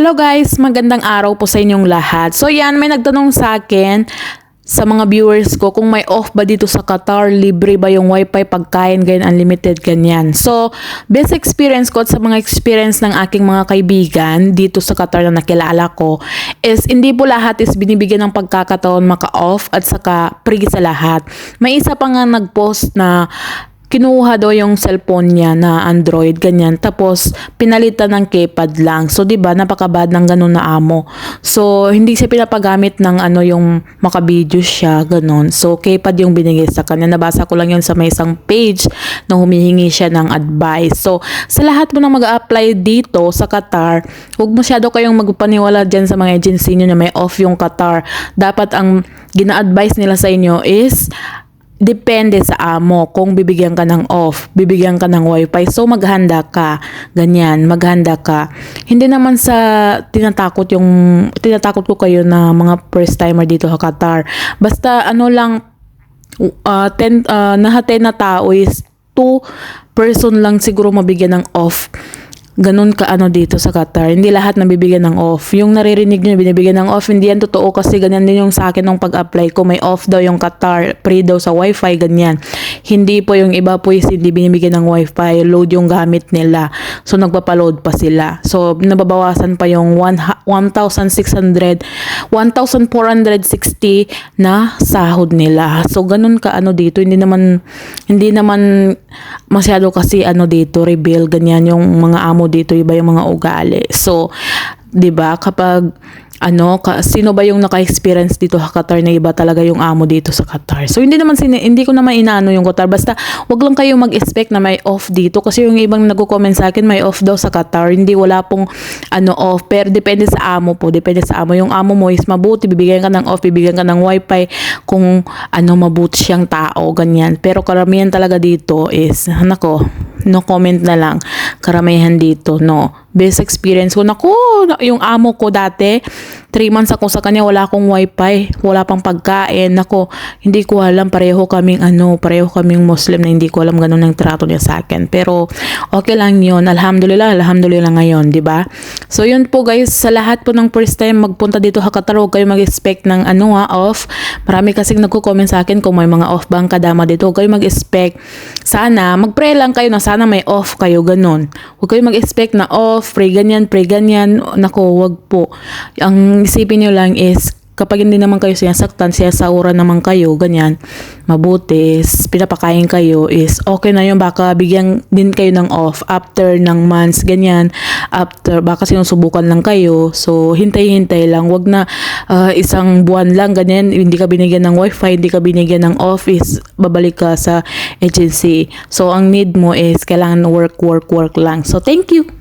Hello guys, magandang araw po sa inyong lahat. So yan, may nagtanong sa akin sa mga viewers ko kung may off ba dito sa Qatar, libre ba yung wifi, pagkain, ganyan, unlimited, ganyan. So, best experience ko at sa mga experience ng aking mga kaibigan dito sa Qatar na nakilala ko is hindi po lahat is binibigyan ng pagkakataon maka-off at saka free sa lahat. May isa pa nga nag-post na kinuha daw yung cellphone niya na Android, ganyan. Tapos, pinalitan ng keypad lang. So, di ba napakabad ng ganun na amo. So, hindi siya pinapagamit ng ano yung makabideo siya, ganun. So, keypad yung binigay sa kanya. Nabasa ko lang yun sa may isang page na humihingi siya ng advice. So, sa lahat mo na mag-apply dito sa Qatar, huwag masyado kayong magpaniwala dyan sa mga agency nyo na may off yung Qatar. Dapat ang gina-advise nila sa inyo is depende sa amo kung bibigyan ka ng off, bibigyan ka ng wifi. So maghanda ka, ganyan, maghanda ka. Hindi naman sa tinatakot yung tinatakot ko kayo na mga first timer dito sa Qatar. Basta ano lang uh, ten, uh, nahaten na tao is two person lang siguro mabigyan ng off ganun ka ano dito sa Qatar. Hindi lahat nabibigyan ng off. Yung naririnig nyo binibigyan ng off, hindi yan totoo kasi ganyan din yung sa akin nung pag-apply ko. May off daw yung Qatar, free daw sa wifi, ganyan. Hindi po yung iba po is hindi binibigyan ng wifi, load yung gamit nila. So nagpapaload pa sila. So nababawasan pa yung 1,600, 1,460 na sahod nila. So ganun ka ano dito, hindi naman hindi naman masyado kasi ano dito reveal ganyan yung mga amo dito iba yung mga ugali. So, 'di ba kapag ano, ka, sino ba yung naka-experience dito sa Qatar na iba talaga yung amo dito sa Qatar. So, hindi naman, sini, hindi ko naman inaano yung Qatar. Basta, wag lang kayo mag-expect na may off dito. Kasi yung ibang nagko-comment sa akin, may off daw sa Qatar. Hindi, wala pong, ano, off. Pero, depende sa amo po. Depende sa amo. Yung amo mo is mabuti. Bibigyan ka ng off. Bibigyan ka ng wifi. Kung, ano, mabuti siyang tao. Ganyan. Pero, karamihan talaga dito is, nako, no comment na lang. Karamihan dito, no. Best experience ko. Naku, yung amo ko dati, 3 months ako sa kanya, wala akong wifi, wala pang pagkain. Nako, hindi ko alam, pareho kaming ano, pareho kaming Muslim na hindi ko alam ganun ang trato niya sa akin. Pero, okay lang yun. Alhamdulillah, alhamdulillah ngayon, di ba? So, yun po guys, sa lahat po ng first time magpunta dito sa Qatar, huwag kayo mag-expect ng ano ha, off. Marami kasing nagko-comment sa akin kung may mga off bang kadama dito. Huwag kayo mag-expect. Sana, mag-pray lang kayo na sana may off kayo, ganun. Huwag kayo mag-expect na off, pray ganyan, pray ganyan. Nako, wag po. Isipin nyo lang is, kapag hindi naman kayo sinasaktan, sinasauran naman kayo, ganyan, mabuti, pinapakain kayo is okay na yun, baka bigyan din kayo ng off after ng months, ganyan, after, baka sinusubukan lang kayo, so hintay-hintay lang, wag na uh, isang buwan lang, ganyan, hindi ka binigyan ng wifi, hindi ka binigyan ng office, babalik ka sa agency. So, ang need mo is kailangan work, work, work lang. So, thank you!